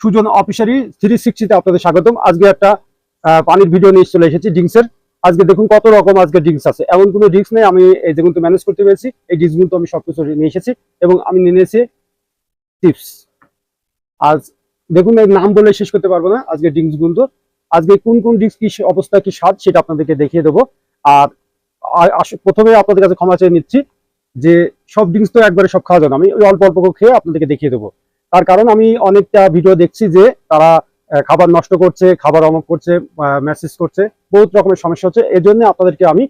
Sujan অফিসারি three সিক্সটিতে আপনাদের স্বাগতম। আজকে একটা পানির ভিডিও নিয়ে চলে এসেছি ড্রিঙ্কসের আজকে দেখুন কত রকম আজকে ড্রিঙ্কস আছে। এমন কোনো ড্রিঙ্কস নেই, আমি এই যেগুলো ম্যানেজ করতে পেরেছি, এই ড্রিঙ্কসগুলো আমি সবকিছু নিয়ে এসেছি এবং আমি নিয়ে নিয়েছি টিপস আজ দেখুন, এর নাম বলে শেষ করতে পারব না। আজকে ড্রিঙ্কসগুলো আজকে কোন কোন ড্রিঙ্কস কি অবস্থা, কি স্বাদ, সেটা আপনাদেরকে দেখিয়ে দেবো। আর প্রথমে আপনাদের কাছে ক্ষমা চেয়ে নিচ্ছি যে সব ড্রিঙ্কস তো একবারে সব খাওয়া না। আমি ওই অল্প অল্প খেয়ে আপনাদেরকে দেখিয়ে দেবো। তার কারণ আমি অনেকটা ভিডিও দেখছি যে তারা খাবার নষ্ট করছে, খাবার অমক করছে মেসেজ করছে, বহুত রকমের সমস্যা হচ্ছে। এই জন্য আপনাদেরকে আমি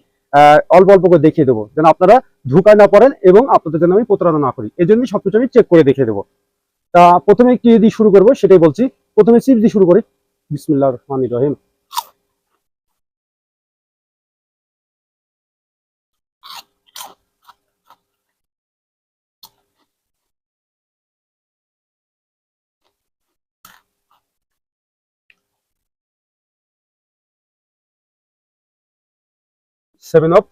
অল্প অল্প করে দেখিয়ে দেবো। যেন আপনারা ধোকায় না পড়েন এবং আপনাদের যেন আমি প্রতারণা না করি। এই জন্যই সবকিছু আমি চেক করে দেখিয়ে দেবো। তা প্রথমে কি দিয়ে শুরু করব সেটাই বলছি। প্রথমে চিপস দিয়ে শুরু করি। বিসমিল্লাহ রহমান রহিম। সেভেন আপ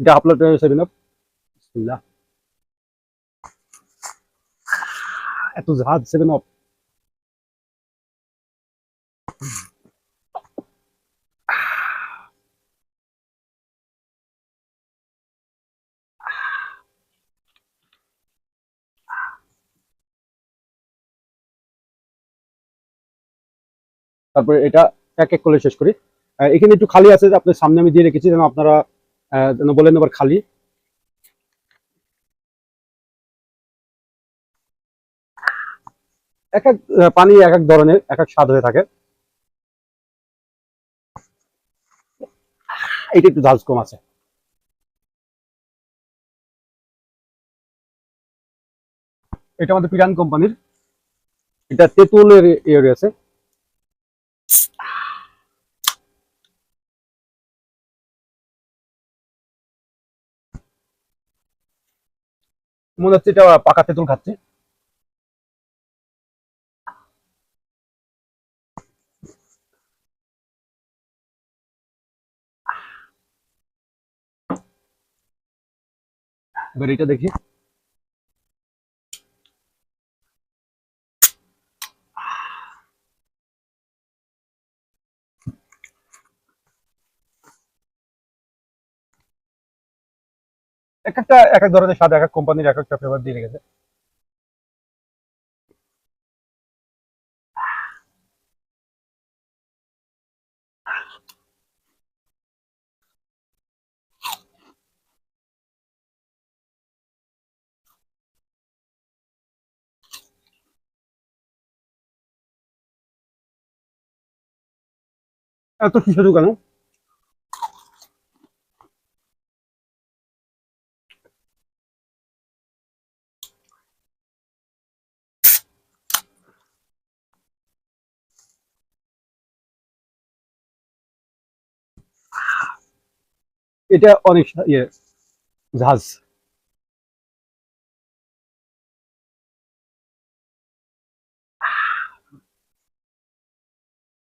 এটা আপনার সেভেন আপ বিসমিল্লাহ। এত ঝাঁজ সেভেন আপ তারপরে এটা এক এক করে শেষ করি। এখানে একটু খালি আছে আপনার সামনে আমি দিয়ে রেখেছি যেন আপনারা বলেন আবার খালি। এক এক পানি এক এক ধরনের, এক এক স্বাদ হয়ে থাকে। এটা একটু ঝাঁজ কম আছে। এটা আমাদের পিরান কোম্পানির। এটা তেঁতুলের ইয়ে রয়েছে। মনে হচ্ছে এটা পাকা তেঁতুল খাচ্ছে। এবার এটা দেখি। এক একটা এক এক ধরনের স্বাদ এক এক কোম্পানির এক একটা ফ্লেভার দিয়ে রেখেছে। এত সুস্বাদু কেন এটা অনেক ইয়ে জাহাজ।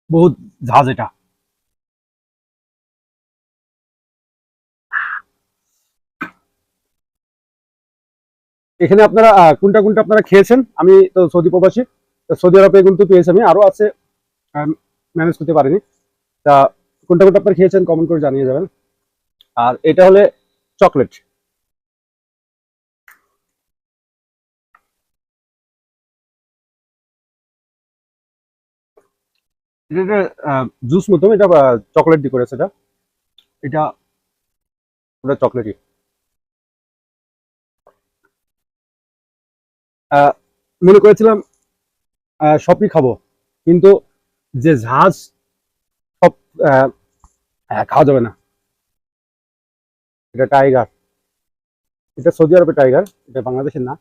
বহুত জাহাজ এটা। এখানে আপনারা কোনটা কোনটা আপনারা খেয়েছেন? আমি তো সৌদি প্রবাসী সৌদি আরবে কিন্তু পেয়েছি আমি। আরও আছে ম্যানেজ করতে পারিনি। তা কোনটা কোনটা আপনারা খেয়েছেন? কমেন্ট করে জানিয়ে যাবেন। আর এটা হলে চকলেট। এটা জুস মতো এটা চকলেট দিয়ে করেছে এটা। এটা ওটা চকলেটই। মনে করেছিলাম সবই খাব কিন্তু যে ঝাঁজ সব আহ, খাওয়া যাবে না। এটা টাইগার। এটা সৌদি আরবের টাইগার এটা বাংলাদেশের না।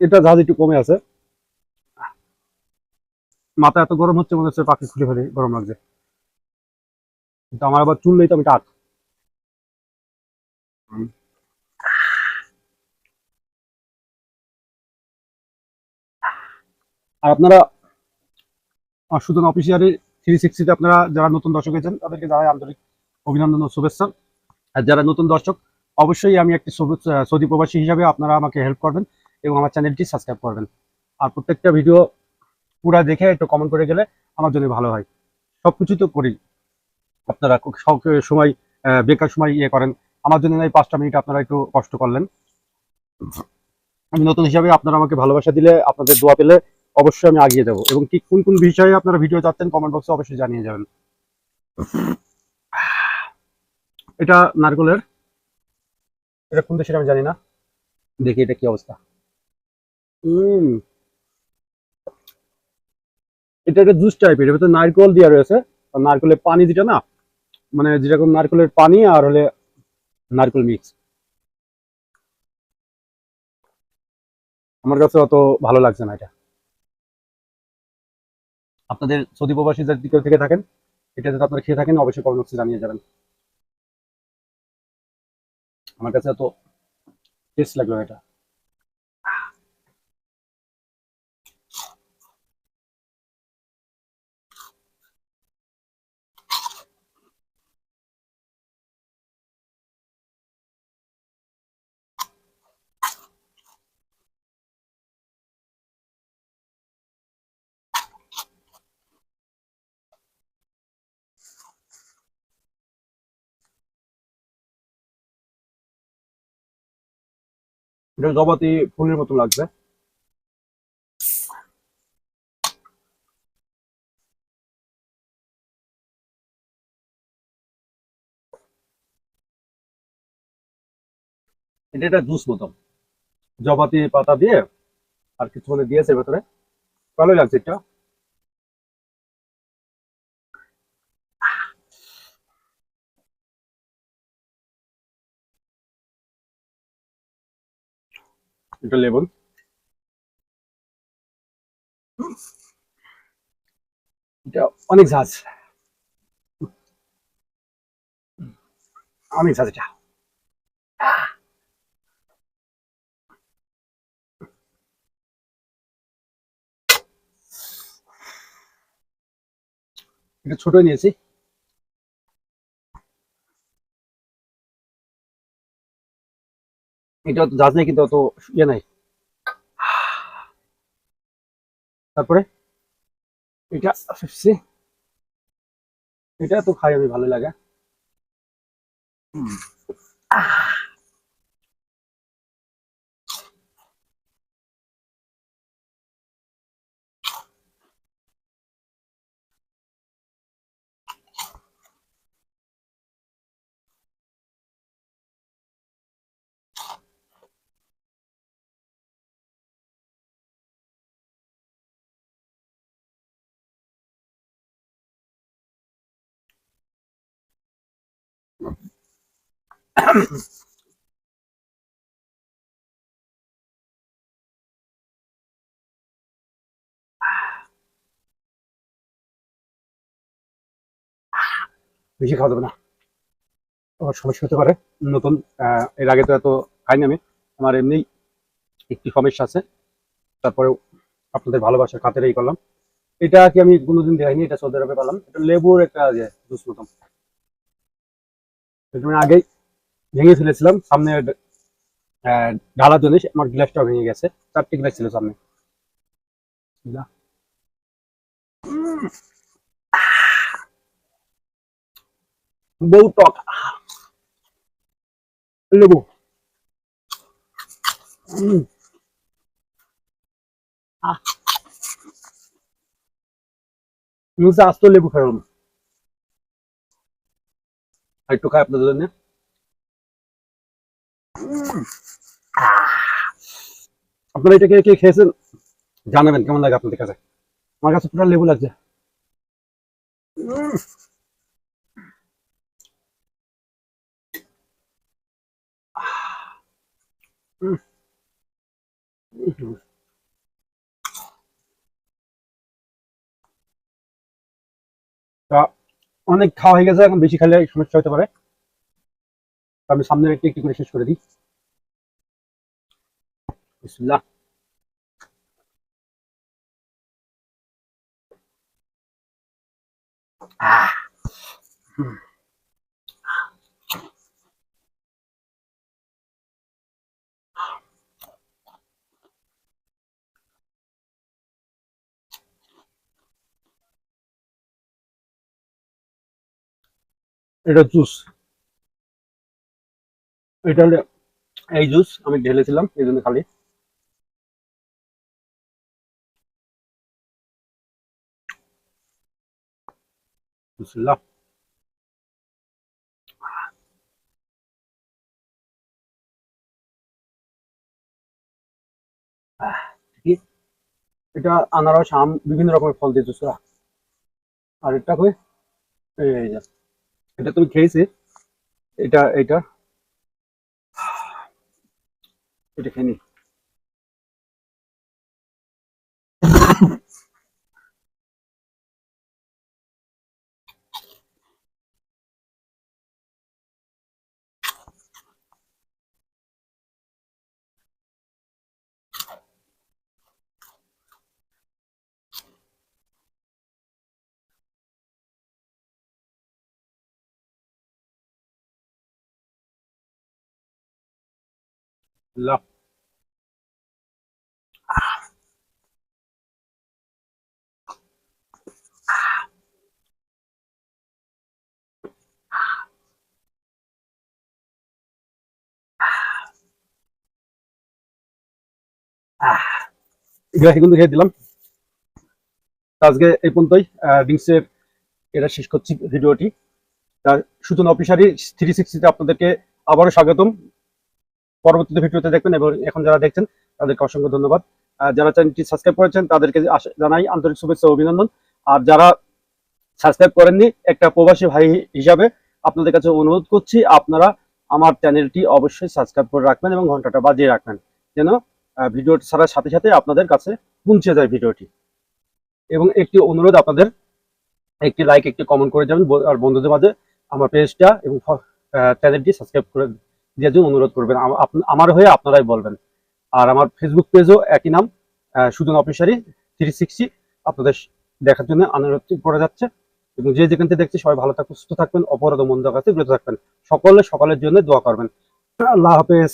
এটা জাহাজ একটু কমে আছে। মাথা এত গরম হচ্ছে মনে হচ্ছে পাখি খুলে ফেলে, গরম লাগছে। কিন্তু আমার আবার চুল নেই তো, আমি টাক। আর আপনারা সুতন অফিসিয়ালি থ্রি সিক্সটিতে আপনারা যারা নতুন দর্শক হয়েছেন, তাদেরকে জানাই আন্তরিক অভিনন্দন ও শুভেচ্ছা। আর যারা নতুন দর্শক, অবশ্যই আমি একটি সৌদি প্রবাসী হিসাবে আপনারা আমাকে হেল্প করবেন। এবং আমার চ্যানেলটি সাবস্ক্রাইব করবেন। আর প্রত্যেকটা ভিডিও পুরা দেখে একটু কমেন্ট করে গেলে আমার জন্য ভালো হয়। সব সবকিছু তো করি। আপনারা সব সময় বেকার সময় ইয়ে করেন। আমার জন্য এই পাঁচটা মিনিট আপনারা একটু কষ্ট করলেন। আমি নতুন হিসাবে আপনারা আমাকে ভালোবাসা দিলে, আপনাদের দোয়া পেলে অবশ্যই আমি আগিয়ে যাব। এবং কি কোন কোন বিষয়ে আপনারা ভিডিও চাচ্ছেন কমেন্ট বক্সে অবশ্যই জানিয়ে যাবেন। এটা নারকলের? এটা কোন দেশের আমি জানি না। দেখি এটা কি অবস্থা। এটা একটা জুস টাইপের ভিতরে নারকেল দেওয়া রয়েছে। আর নারকেলের পানি যেটা না মানে যেরকম নারকেলের পানি আর হলে নারকেল মিক্স আমার কাছে অত ভালো লাগছে না এটা। আপনাদের সৌদি প্রবাসী যার দিকে থেকে থাকেন, এটা যদি আপনারা খেয়ে থাকেন, অবশ্যই কমেন্ট বক্সে জানিয়ে যাবেন। আমার কাছে এত টেস্ট লাগল এটা। এটা জবাতি ফুলের মতো লাগছে এটা একটা জুস মতো জবাতি পাতা দিয়ে আর কিছু মানে দিয়েছে ভেতরে। ভালোই লাগছে এটা। এটা লেবুন এটা অনেক ঝাঁজ অনেক ঝাঁজ এটা এটা ছোট নিয়েছি এটা অত ঝাঁজ নেই, কিন্তু অত ইয়ে নাই। তারপরে? এটা ফিফসি এটা তো খাই আমি ভালো লাগে। বেশি খাওয়া যাবে না। আবার সমস্যা হতে পারে। নতুন এর আগে তো এত খাইনি আমি। আমার এমনি একটি সমস্যা আছে। তারপরেও আপনাদের ভালোবাসার খাতের এই করলাম। এটা কি আমি কোনোদিন দেখাইনি? এটা সৌদি আরবে পেলাম। এটা লেবুর একটা জুস মতন। এটা আগেই ভেঙে ফেলেছিলাম সামনে ঢালার জন্য আমার গ্লাসটাও ভেঙে গেছে, চারটি গ্লাস ছিল সামনে। বউ টক। লেবু। উম। আস্ত লেবু খাইলাম আর একটু খাই আপনাদের জন্য। এটাকে কে খেয়েছেন? জানাবেন, কেমন লাগে আপনাদের কাছে? আমার কাছে লেবু লাগছে। তা অনেক খাওয়া হয়ে গেছে, এখন বেশি খেলে সমস্যা হতে পারে। আমি সামনের একটি একটি করে শেষ করে দিই। এটা জুস। এটা এই জুস আমি ঢেলেছিলাম এই জন্য খালি। বিসমিল্লাহ। এটা আনারস, আম, বিভিন্ন রকমের ফল দিয়ে জুস আর এটা কই? এটা তুমি খেয়েছি? এটা এটা এটা খেয়ে নি লা এগুলা খেয়ে দিলাম। আজকে এই পর্যন্তই। ডিংসের এটা শেষ করছি ভিডিওটি। তার সুজন অফিসারি থ্রি সিক্সটিতে আপনাদেরকে আবারও স্বাগতম। পরবর্তীতে ভিডিওতে দেখবেন এবং এখন যারা দেখছেন, তাদেরকে অসংখ্য ধন্যবাদ। যারা চ্যানেলটি সাবস্ক্রাইব করেছেন, তাদেরকে জানাই আন্তরিক শুভেচ্ছা অভিনন্দন। আর যারা সাবস্ক্রাইব করেননি, একটা প্রবাসী ভাই হিসাবে আপনাদের কাছে অনুরোধ করছি, আপনারা আমার চ্যানেলটি অবশ্যই সাবস্ক্রাইব করে রাখবেন এবং ঘন্টাটা বাজিয়ে রাখবেন, যেন ভিডিওটি ছাড়ার সাথে সাথে আপনাদের কাছে পৌঁছে যায় ভিডিওটি। এবং একটি অনুরোধ আপনাদের, একটি লাইক একটি কমেন্ট করে যাবেন আর বন্ধুদের মাঝে আমার পেজটা এবং চ্যানেলটি সাবস্ক্রাইব করে দেওয়ার একজন অনুরোধ করবেন। আমার হয়ে আপনারাই বলবেন। আর আমার ফেসবুক পেজও একই নাম সুজন অফিসারি থ্রি সিক্সটি আপনাদের দেখার জন্য অনুরোধ করা যাচ্ছে। এবং যে যেখান থেকে দেখছি, সবাই ভালো থাকবেন সুস্থ থাকবেন, অপরাধ মন্দ কাছে বিরত থাকবেন। সকলে সকলের জন্য দোয়া করবেন। আল্লাহ হাফেজ।